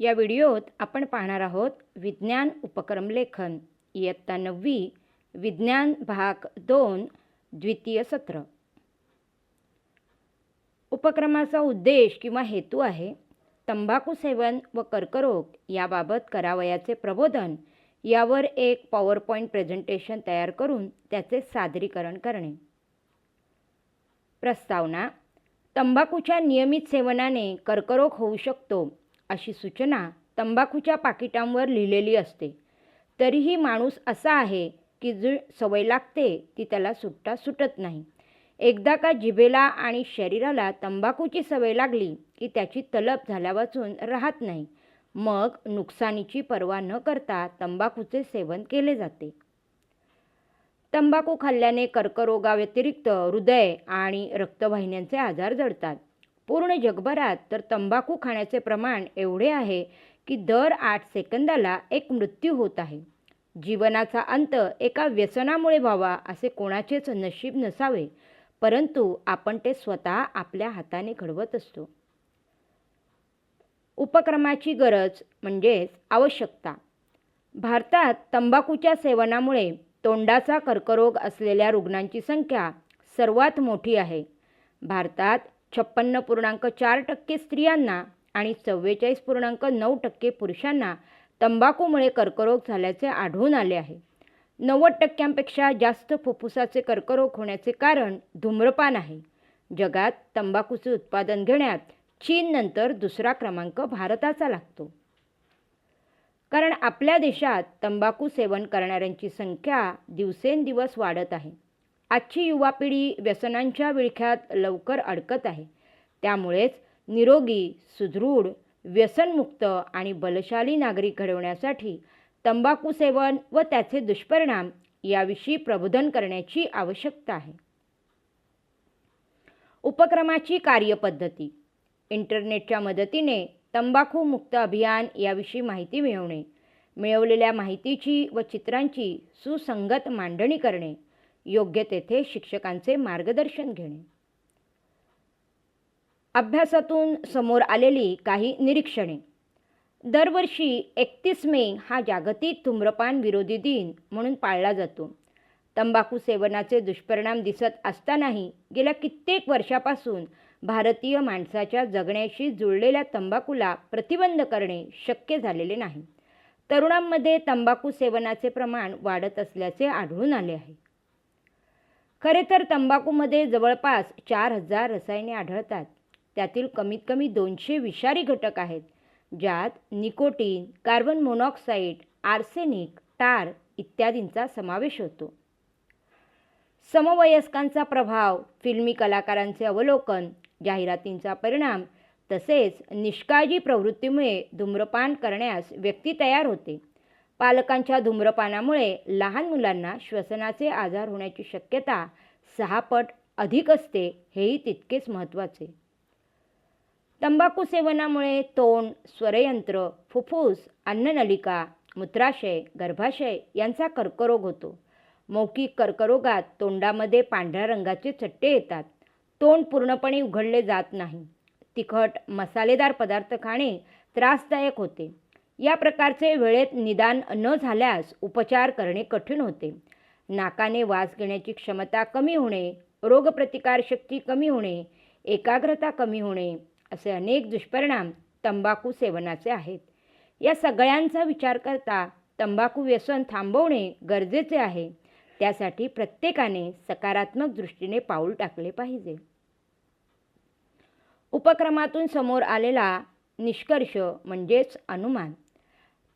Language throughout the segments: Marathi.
या व्हिडिओत आपण पाहणार आहोत विज्ञान उपक्रम लेखन इयत्ता नववी विज्ञान भाग दोन द्वितीय सत्र. उपक्रमाचा उद्देश किंवा हेतू आहे तंबाखू सेवन व कर्करोग याबाबत करावयाचे प्रबोधन यावर एक पॉवर पॉईंट प्रेझेंटेशन तयार करून त्याचे सादरीकरण करणे. प्रस्तावना तंबाखूच्या नियमित सेवनाने कर्करोग होऊ शकतो अशी सूचना तंबाखूच्या पाकिटांवर लिहिलेली असते. तरीही माणूस असा आहे की जी सवय लागते ती त्याला सुटता सुटत नाही. एकदा का जिभेला आणि शरीराला तंबाखूची सवय लागली की त्याची तलप झाल्यापासून राहत नाही. मग नुकसानीची पर्वा न करता तंबाखूचे सेवन केले जाते. तंबाखू खाल्ल्याने कर्करोगाव्यतिरिक्त हृदय आणि रक्तवाहिन्यांचे आजार जडतात. पूर्ण जगभरात तर तंबाखू खाण्याचे प्रमाण एवढे आहे की दर आठ सेकंदाला एक मृत्यू होत आहे. जीवनाचा अंत एका व्यसनामुळे व्हावा असे कोणाचेच नशीब नसावे परंतु आपण ते स्वतः आपल्या हाताने घडवत असतो. उपक्रमाची गरज म्हणजेच आवश्यकता. भारतात तंबाखूच्या सेवनामुळे तोंडाचा कर्करोग असलेल्या रुग्णांची संख्या सर्वात मोठी आहे. भारतात छप्पन्न पूर्णांक चार टक्के स्त्रियांना आणि चव्वेचाळीस पूर्णांक नऊ टक्के पुरुषांना तंबाखूमुळे कर्करोग झाल्याचे आढळून आले आहे. नव्वद टक्क्यांपेक्षा जास्त फुफ्फुसाचे कर्करोग होण्याचे कारण धूम्रपान आहे. जगात तंबाखूचे उत्पादन घेण्यात चीननंतर दुसरा क्रमांक भारताचा लागतो. कारण आपल्या देशात तंबाखू सेवन करणाऱ्यांची संख्या दिवसेंदिवस वाढत आहे. आजची युवा पिढी व्यसनांच्या विळख्यात लवकर अडकत आहे. त्यामुळेच निरोगी सुदृढ व्यसनमुक्त आणि बलशाली नागरिक घडवण्यासाठी तंबाखू सेवन व त्याचे दुष्परिणाम याविषयी प्रबोधन करण्याची आवश्यकता आहे. उपक्रमाची कार्यपद्धती. इंटरनेटच्या मदतीने तंबाखू मुक्त अभियान याविषयी माहिती मिळवणे मिळवलेल्या माहितीची व चित्रांची सुसंगत मांडणी करणे योग्य तेथे शिक्षकांचे मार्गदर्शन घेणे. अभ्यासातून समोर आलेली काही निरीक्षणे. दरवर्षी एकतीस मे हा जागतिक धूम्रपान विरोधी दिन म्हणून पाळला जातो. तंबाखू सेवनाचे दुष्परिणाम दिसत असतानाही गेल्या कित्येक वर्षापासून भारतीय माणसाच्या जगण्याशी जुळलेल्या तंबाखूला प्रतिबंध करणे शक्य झालेले नाही. तरुणांमध्ये तंबाखू सेवनाचे प्रमाण वाढत असल्याचे आढळून आले आहे. खरे तर तंबाखूमध्ये जवळपास चार हजार रसायने आढळतात. त्यातील कमीत कमी दोनशे विषारी घटक आहेत ज्यात nicotine carbon monoxide arsenic tar इत्यादींचा समावेश होतो. समवयस्कांचा प्रभाव फिल्मी कलाकारांचे अवलोकन जाहिरातींचा परिणाम तसेच निष्काळजी प्रवृत्तीमुळे धूम्रपान करण्यास व्यक्ती तयार होते. पालकांच्या धूम्रपानामुळे लहान मुलांना श्वसनाचे आजार होण्याची शक्यता सहा पट अधिक असते हेही तितकेच महत्त्वाचे. तंबाखू सेवनामुळे तोंड स्वरयंत्र फुफ्फुस अन्ननलिका मूत्राशय गर्भाशय यांचा कर्करोग होतो. मौखिक कर्करोगात तोंडामध्ये पांढऱ्या रंगाचे चट्टे येतात. तोंड पूर्णपणे उघडले जात नाही. तिखट मसालेदार पदार्थ खाणे त्रासदायक होते. या प्रकारचे वेळेत निदान न झाल्यास उपचार करणे कठीण होते. नाकाने वास घेण्याची क्षमता कमी होणे रोगप्रतिकारशक्ती कमी होणे एकाग्रता कमी होणे असे अनेक दुष्परिणाम तंबाखू सेवनाचे आहेत. या सगळ्यांचा विचार करता तंबाखू व्यसन थांबवणे गरजेचे आहे. त्यासाठी प्रत्येकाने सकारात्मक दृष्टीने पाऊल टाकले पाहिजे. उपक्रमातून समोर आलेला निष्कर्ष म्हणजेच अनुमान.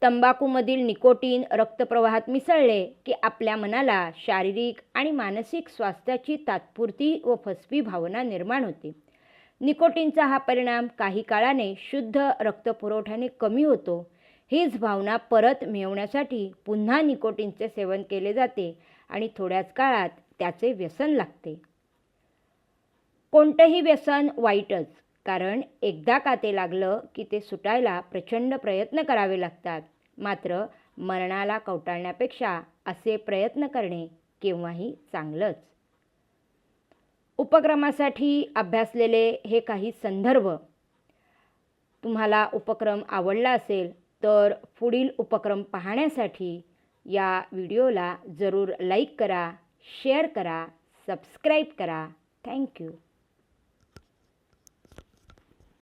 तंबाखूमधील निकोटीन रक्तप्रवाहात मिसळले की आपल्या मनाला शारीरिक आणि मानसिक स्वास्थ्याची तात्पुरती व फसवी भावना निर्माण होते. निकोटीनचा हा परिणाम काही काळाने शुद्ध रक्तपुरवठ्याने कमी होतो. हीच भावना परत मिळवण्यासाठी पुन्हा निकोटीनचे सेवन केले जाते आणि थोड्याच काळात त्याचे व्यसन लागते. कोणतंही व्यसन वाईटच. कारण एकदा का ते लागलं की ते सुटायला प्रचंड प्रयत्न करावे लागतात. मात्र मरणाला कवटाळण्यापेक्षा असे प्रयत्न करणे केव्हाही चांगलंच. उपक्रमासाठी अभ्यासलेले हे काही संदर्भ. तुम्हाला उपक्रम आवडला असेल तर पुढील उपक्रम पाहण्यासाठी या व्हिडिओला जरूर लाईक करा शेअर करा सबस्क्राईब करा. थँक्यू.